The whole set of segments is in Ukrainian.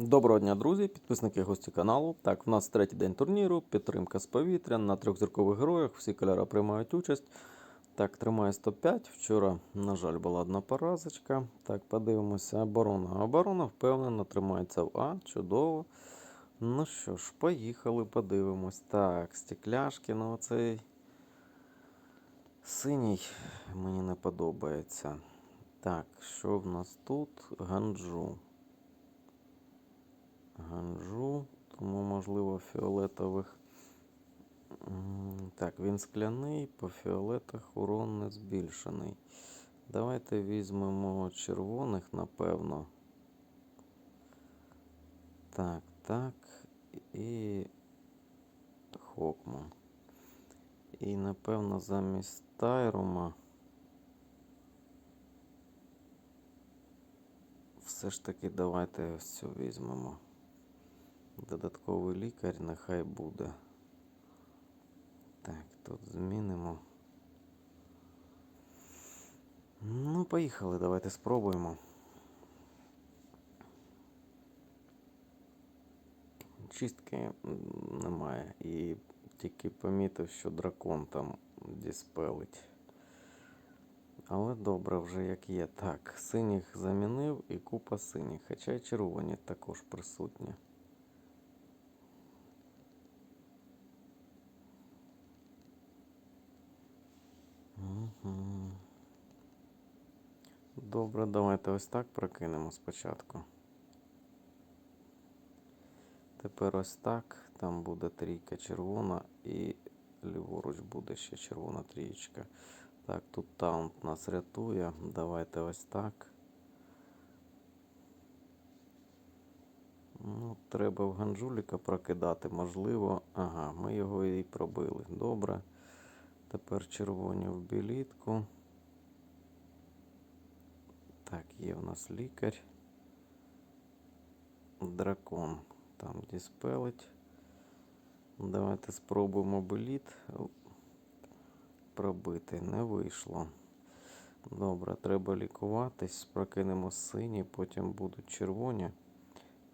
Доброго дня, друзі, підписники гості каналу. Так, в нас третій день турніру, підтримка з повітря на трьохзіркових героях. Всі кольори приймають участь. Так, тримає 105. Вчора, на жаль, була одна поразочка. Так, подивимося. Оборона. Оборона впевнено тримається в А. Чудово. Ну що ж, поїхали, подивимось. Так, стекляшки, ну оцей синій мені не подобається. Так, що в нас тут? Ганджу. Ганджу, тому, можливо, фіолетових. Так, він скляний, по фіолетах урон не збільшений. Давайте візьмемо червоних, напевно. Так, так. І Хокман. І, напевно, замість Тайрума. Все ж таки давайте ось цю візьмемо. Додатковий лікар нехай буде. Так, тут змінимо. Ну, поїхали, давайте спробуємо. Чистки немає. І тільки помітив, що дракон там діспелить. Але добре вже як є. Так, синіх замінив і купа синіх, хоча й червоні також присутні. Добре, давайте ось так прокинемо спочатку. Тепер ось так. Там буде трійка червона і ліворуч буде ще червона трієчка. Так, тут таунт нас рятує. Давайте ось так. Ну, треба в Ганджуліка прокидати, можливо. Ага, ми його і пробили. Добре. Тепер червоні в білітку. Так, є в нас лікар. Дракон там діспелить. Давайте спробуємо беліт пробити. Не вийшло. Добре, треба лікуватись. Прокинемо сині, потім будуть червоні.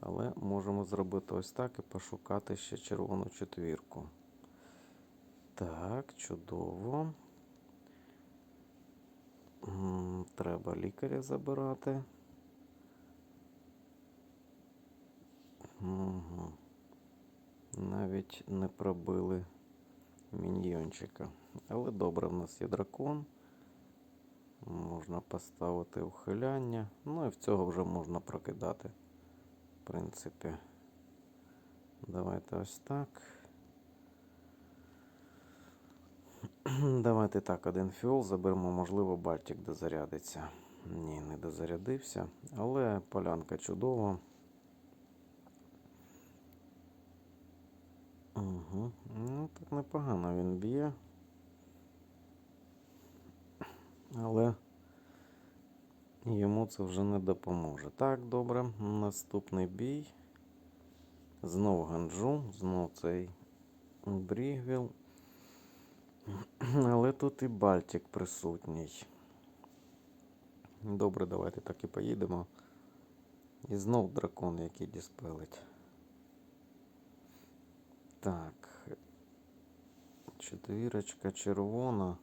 Але можемо зробити ось так і пошукати ще червону четвірку. Так, чудово. Треба лікаря забирати. Угу. Навіть не пробили міньйончика. Але добре, в нас є дракон. Можна поставити ухиляння. Ну і в цього вже можна прокидати. В принципі. Давайте ось так. Давайте так, один фіол заберемо, можливо, Бальтик дозарядиться. Ні, не дозарядився. Але полянка чудова. Угу. Ну, так непогано він б'є. Але йому це вже не допоможе. Так, добре. Наступний бій. Знов ганджу, знов цей Брігвіл. Але тут і Бальтик присутній. Добре, давайте так і поїдемо. І знов дракон, який діспелить. Так. Четвірочка червона.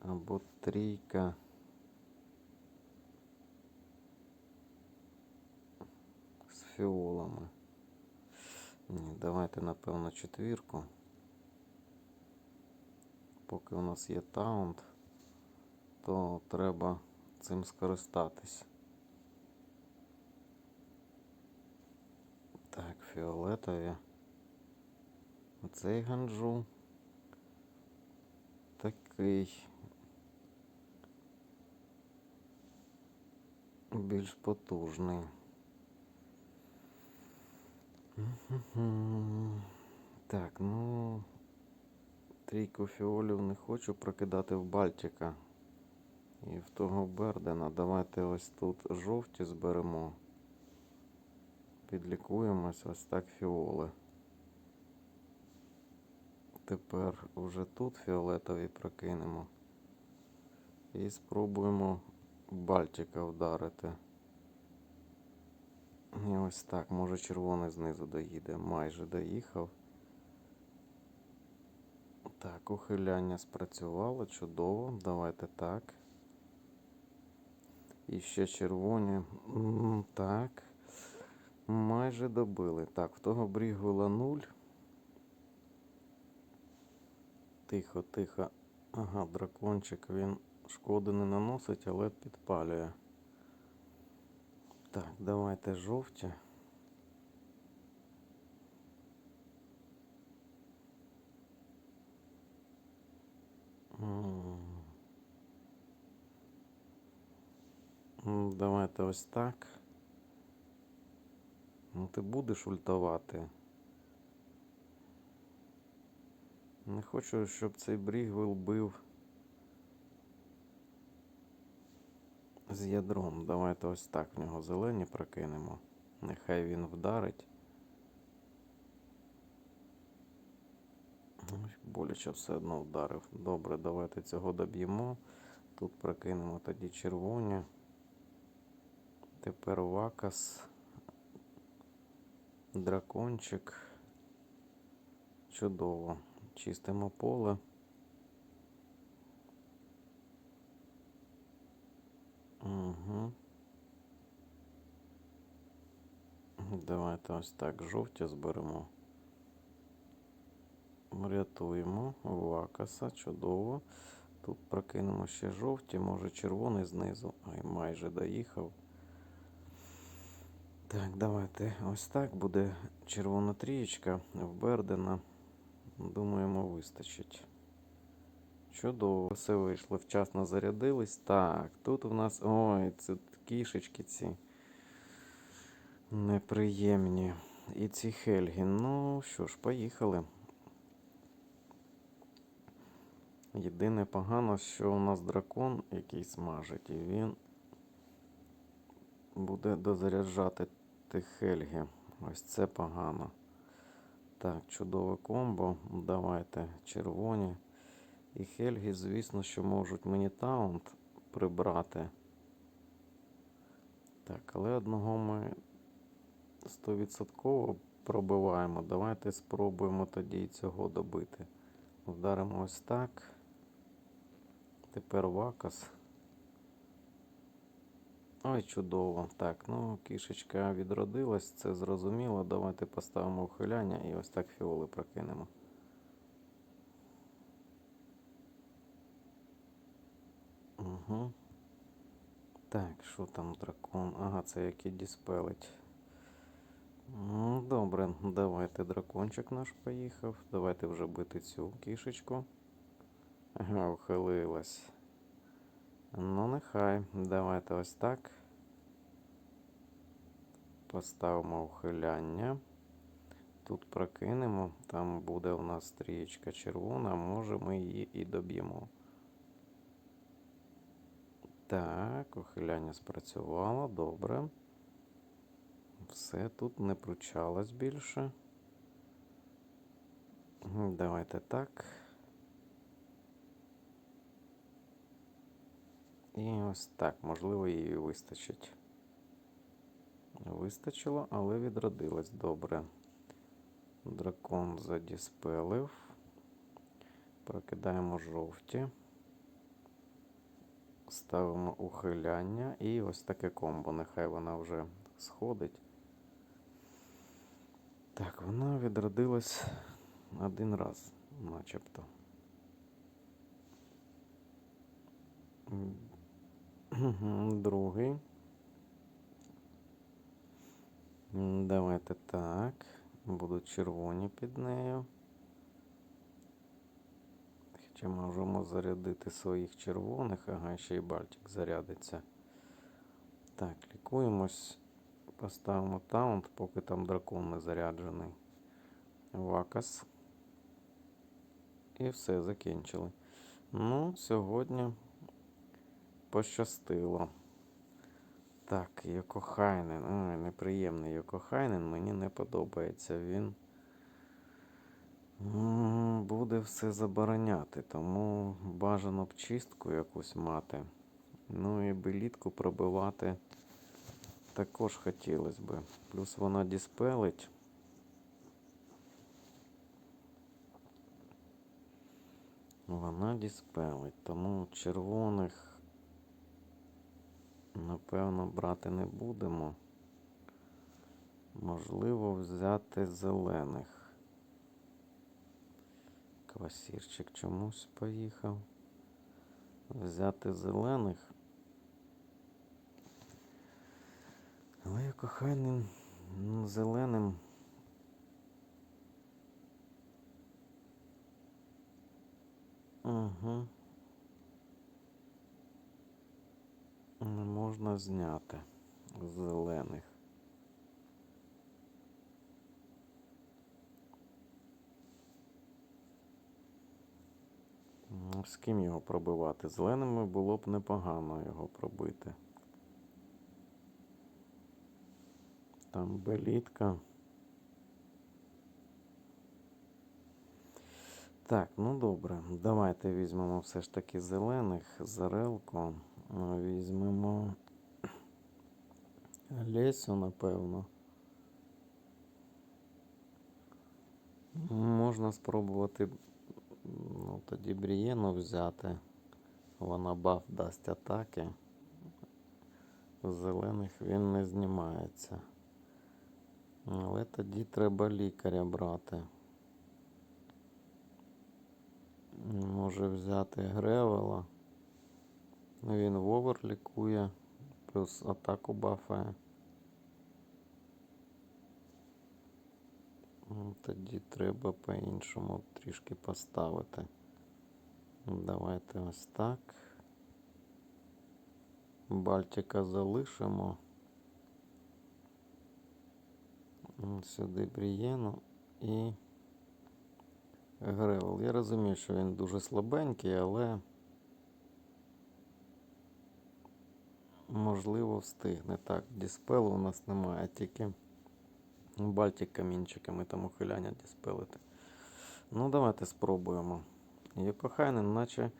Або трійка. З фіолами. Ні, давайте, напевно, четвірку. Поки у нас є таунт, то треба цим скористатись. Так, фіолетові. Оцей ганджу. Такий. Більш потужний. Так, ну. Трійку фіолів не хочу прокидати в Бальтика. І в того Бердена. Давайте ось тут жовті зберемо. Підлікуємось ось так фіоли. Тепер вже тут фіолетові прокинемо. І спробуємо Бальтика вдарити. І ось так, може червоний знизу доїде. Майже доїхав. Так, ухиляння спрацювало, чудово. Давайте так. І ще червоні. Так. Майже добили. Так, в того брігвела 0. Тихо, тихо. Ага, дракончик він шкоди не наносить, але підпалює. Так, давайте жовті. Давайте ось так. Ну, ти будеш ультувати. Не хочу, щоб цей Брігвел бив з ядром. Давайте ось так в нього зелені прокинемо. Нехай він вдарить. Боляче все одно вдарив. Добре, давайте цього доб'ємо. Тут прокинемо тоді червоні. Тепер вакас. Дракончик. Чудово. Чистимо поле. Угу. Давайте ось так жовті зберемо. Рятуємо вакаса, чудово. Тут прокинемо ще жовті, може червоний знизу. Ай, майже доїхав. Так, давайте ось так буде червона трієчка в Бердена. Думаємо, вистачить. Чудово, все вийшло, вчасно зарядились. Так, тут у нас. Ой, це кішечки ці неприємні. І ці Хельги. Ну що ж, поїхали. Єдине погано, що у нас дракон який смажить, і він буде дозаряджати тих Хельги. Ось це погано. Так, чудове комбо. Давайте червоні. І Хельги, звісно, що можуть мені таунт прибрати. Так, але одного ми 100% пробиваємо. Давайте спробуємо тоді цього добити. Вдаримо ось так. Тепер вакас. Ой, чудово. Так, ну кішечка відродилась, це зрозуміло. Давайте поставимо ухиляння і ось так фіоли прокинемо. Угу. Так, що там дракон? Ага, це який діспелить. Ну, Добре, давайте дракончик наш поїхав. Давайте вже бити цю кішечку. Ага, ухилилась. Ну, нехай. Давайте ось так. Поставимо ухиляння. Тут прокинемо. Там буде у нас стрічка червона, може ми її і доб'ємо. Так, ухиляння спрацювало, добре. Все тут не пручалось більше. Давайте так. І ось так, можливо, її вистачить. Вистачило, але відродилась добре. Дракон задіспелив. Прокидаємо жовті. Ставимо ухиляння і ось таке комбо. Нехай вона вже сходить. Так, вона відродилась один раз, начебто. Другий. Давайте так. Будуть червоні під нею. Хоча можемо зарядити своїх червоних, ага, ще й Бальтик зарядиться. Так, лікуємось. Поставимо таунт, поки там дракон не заряджений. Вакас. І все, закінчили. Ну, сьогодні пощастило. Так, Йокохайнен. Ой, неприємний Йокохайнен, мені не подобається. Він буде все забороняти, тому бажано б чистку якусь мати. Ну і белітку пробивати також хотілося би. Плюс вона діспелить. Вона діспелить, тому червоних, напевно, брати не будемо. Можливо, взяти зелених. Квасірчик чомусь поїхав. Взяти зелених. Але я кохайним ну, зеленим. Угу. Не можна зняти з зелених. З ким його пробивати? Зеленими було б непогано його пробити. Там белітка. Так, ну добре. Давайте візьмемо все ж таки зелених, зарелку. Візьмемо Лесю, напевно. Можна спробувати ну, тоді Брієну взяти. Вона баф дасть атаки. Зелених він не знімається. Але тоді треба лікаря брати. Може взяти Гревела. Він вовер лікує, плюс атаку бафає. Ну, Тоді треба по-іншому трішки поставити. Давайте ось так. Бальтика залишимо. Сюди Брієну і Гревел. Я розумію, що він дуже слабенький, але можливо встигне. Так, діспелу у нас немає, тільки Бальтик камінчиками там ухиляння діспелити. Ну, давайте спробуємо. Йокохайнен, наче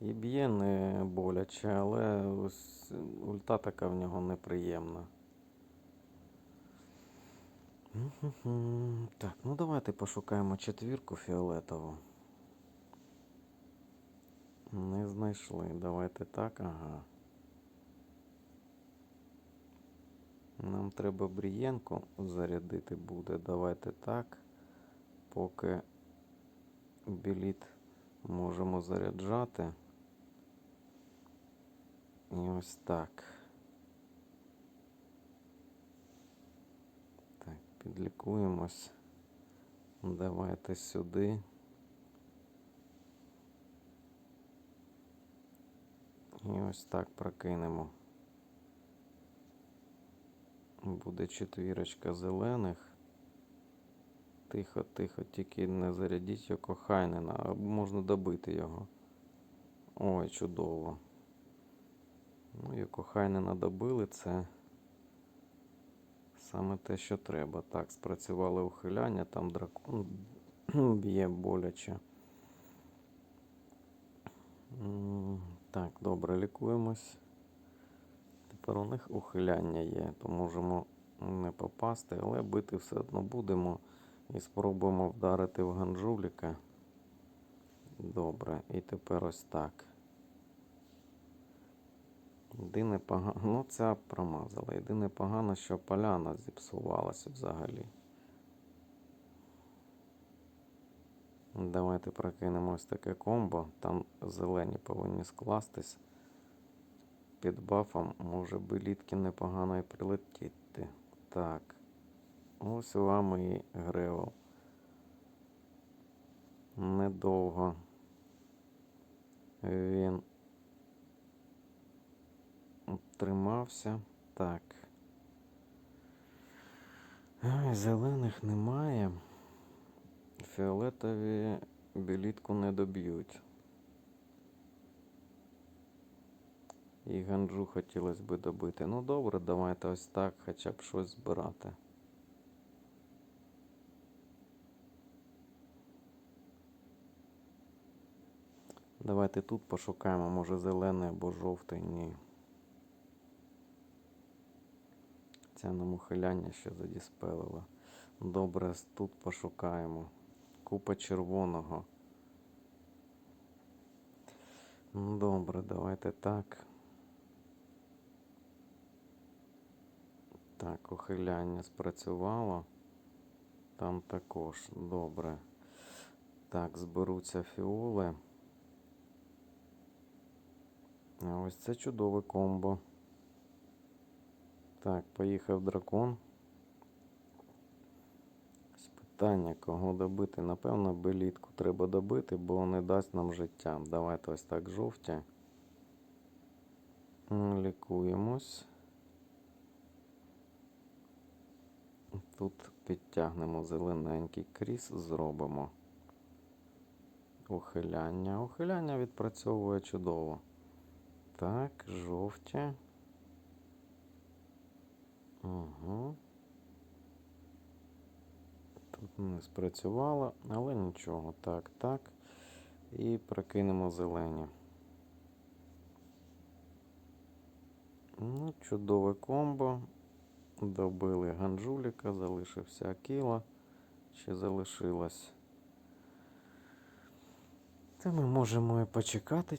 і б'є не боляче, але ось ульта така в нього неприємна. Так, ну давайте пошукаємо четвірку фіолетову. Не знайшли. Давайте так, ага. Нам треба брієнку зарядити буде. Давайте так. Поки біліт можемо заряджати. І ось так. Так, підлікуємось. Давайте сюди. І ось так прокинемо. Буде четвірочка зелених. Тихо, тихо, тільки не зарядіть його Хайнена, а можна добити його. Ой, чудово. Ну, його Хайнена добили, це саме те, що треба. Так, спрацювали ухиляння, там дракон б'є боляче. Так, добре, лікуємось. Тепер у них ухиляння є, то можемо не попасти, але бити все одно будемо. І спробуємо вдарити в ганджуліка. Добре, і тепер ось так. Єдине погано, ну ця промазала. Єдине погано, що поляна зіпсувалася взагалі. Давайте прокинемо ось таке комбо. Там зелені повинні скластись. Під бафом може билітки непогано і прилетіти. Так. Ось вам і Гревел. Недовго він тримався. Так. Зелених немає. Фіолетові білітку не доб'ють. І ганджу хотілося би добити. Ну добре, давайте ось так хоча б щось збирати. Давайте тут пошукаємо, може зелений або жовтий, ні. Це нам ухиляння ще задіспелило. Добре, тут пошукаємо. Купа червоного. Ну, Добре, давайте так. Так, ухиляння спрацювало. Там також добре. Так, зберуться фіоли. Ось це чудове комбо. Так, поїхав дракон. Питання, кого добити? Напевно, белітку треба добити, бо не дасть нам життя. Давайте ось так жовті. Лікуємось. Тут підтягнемо зелененький кріс, зробимо ухиляння. Ухиляння відпрацьовує чудово. Так, жовті. Угу. Тут не спрацювало, але нічого. Так, так. І прокинемо зелені. Ну, чудове комбо. Добили ганджуліка, залишився Акіла. Ще залишилось. Та ми можемо і почекати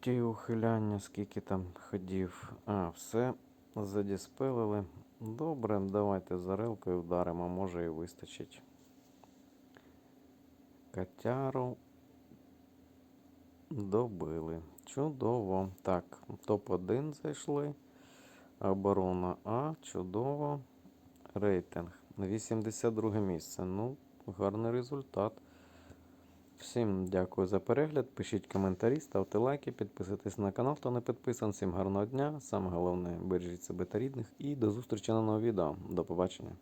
ті ухиляння, скільки там ходів. А, все, задіспелили. Добре, давайте зарелкою вдаримо, може і вистачить. Катяру добили. Чудово. Так, топ-1 зайшли. Оборона А, чудово. Рейтинг 82 місце. Ну, гарний результат. Всім дякую за перегляд. Пишіть коментарі, ставте лайки, підписуйтесь на канал, хто не підписаний. Всім гарного дня. Саме головне, бережіть себе та рідних. І до зустрічі на новому відео. До побачення.